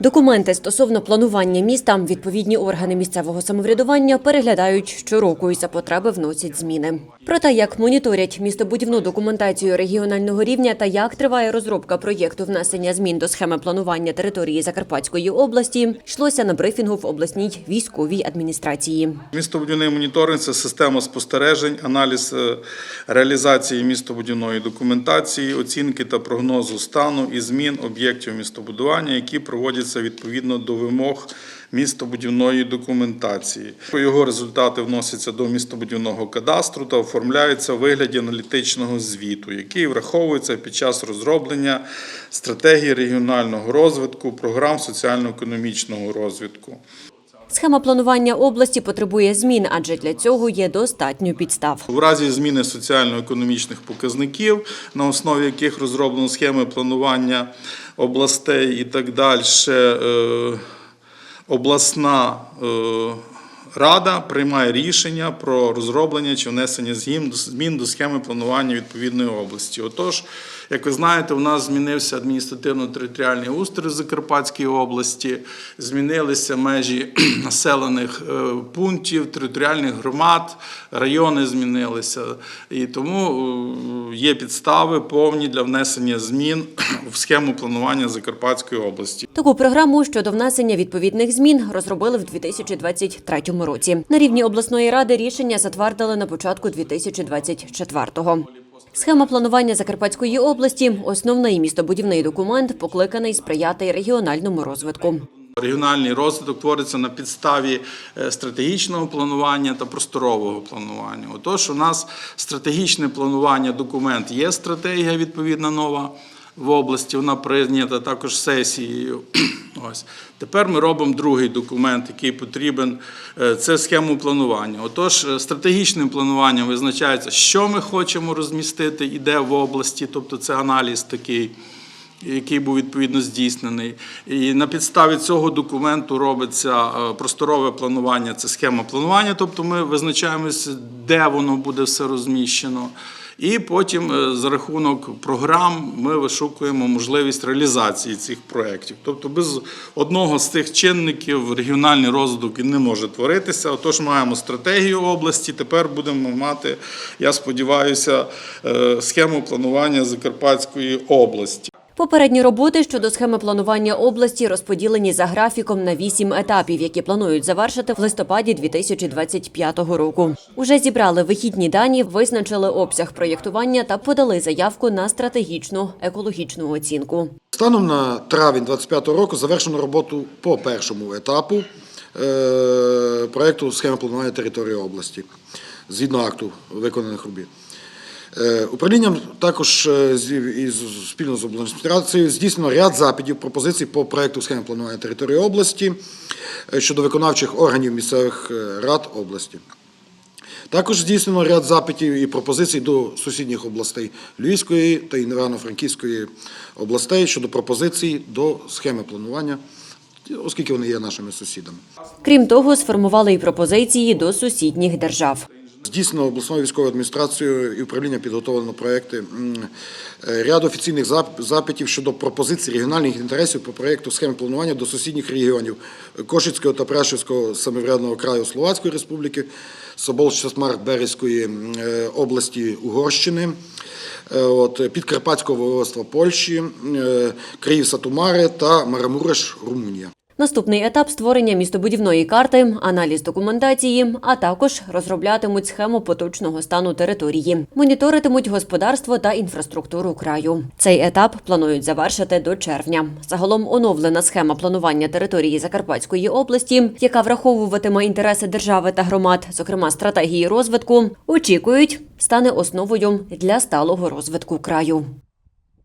Документи стосовно планування міста відповідні органи місцевого самоврядування переглядають щороку і за потреби вносять зміни. Про те, як моніторять містобудівну документацію регіонального рівня та як триває розробка проєкту внесення змін до схеми планування території Закарпатської області, йшлося на брифінгу в обласній військовій адміністрації. Містобудівний моніторинг це система спостережень, аналіз е, реалізації містобудівної документації, оцінки та прогнозу стану і змін об'єктів містобудування, які проводяться відповідно до вимог містобудівної документації. Його результати вносяться до містобудівного кадастру та оформляються у вигляді аналітичного звіту, який враховується під час розроблення стратегії регіонального розвитку, програм соціально-економічного розвитку. Схема планування області потребує змін, адже для цього є достатньо підстав. У разі зміни соціально-економічних показників, на основі яких розроблено схеми планування областей і так далі, е, обласна е, рада приймає рішення про розроблення чи внесення змін- до схеми планування відповідної області. Отож, як ви знаєте, у нас змінився адміністративно-територіальний устрій в Закарпатській області, змінилися межі населених е, пунктів, територіальних громад, райони змінилися. І тому е, є підстави повні для внесення змін в схему планування Закарпатської області. Таку програму щодо внесення відповідних змін розробили в 2023 році. На рівні обласної ради рішення затвердили на початку 2024-го. Схема планування Закарпатської області основний містобудівний документ, покликаний сприяти регіональному розвитку. Регіональний розвиток твориться на підставі е, стратегічного планування та просторового планування. Отож, у нас стратегічне планування документ є стратегія відповідна нова в області. Вона прийнята також сесією. Ось тепер ми робимо другий документ, який потрібен. е, Це схему планування. Отож, е, стратегічним плануванням визначається, що ми хочемо розмістити і де в області, тобто це аналіз такий який був відповідно здійснений. І на підставі цього документу робиться е, просторове планування, це схема планування, тобто ми визначаємося, де воно буде все розміщено. І потім е, за рахунок програм ми вишукуємо можливість реалізації цих проєктів. Тобто без одного з цих чинників регіональний розвиток і не може творитися. Отож, маємо стратегію області. Тепер будемо мати, я сподіваюся, е, схему планування Закарпатської області. Попередні роботи щодо схеми планування області розподілені за графіком на вісім етапів, які планують завершити в листопаді 2025 року. Уже зібрали вихідні дані, визначили обсяг проєктування та подали заявку на стратегічну екологічну оцінку. Станом на травень 2025 року завершено роботу по першому етапу е, проєкту схеми планування території області згідно акту виконаних робіт. Е, Управлінням також е, і спільно з облдержадміністрацією здійснено ряд запитів, пропозицій по проєкту схеми планування території області е, щодо виконавчих органів місцевих рад області. Також здійснено ряд запитів і пропозицій до сусідніх областей Львівської та Івано-Франківської областей щодо пропозицій до схеми планування, оскільки вони є нашими сусідами. Крім того, сформували й пропозиції до сусідніх держав. Здійснено обласною військовою адміністрацією і управління підготовлено проекти е, ряд офіційних запитів щодо пропозицій регіональних інтересів по проєкту схеми планування до сусідніх регіонів Кошицького та Прешівського самоврядного краю Словацької Республіки, Собол-Шасмар Березької е, області Угорщини. е, От, Підкарпатського воєводства Польщі, Київ Сатумари та Марамуреш Румунія. Наступний етап створення містобудівної карти, аналіз документації, а також розроблятимуть схему поточного стану території, моніторитимуть господарство та інфраструктуру краю. Цей етап планують завершити до червня. Загалом оновлена схема планування території Закарпатської області, яка враховуватиме інтереси держави та громад, зокрема стратегії розвитку, очікують стане основою для сталого розвитку краю.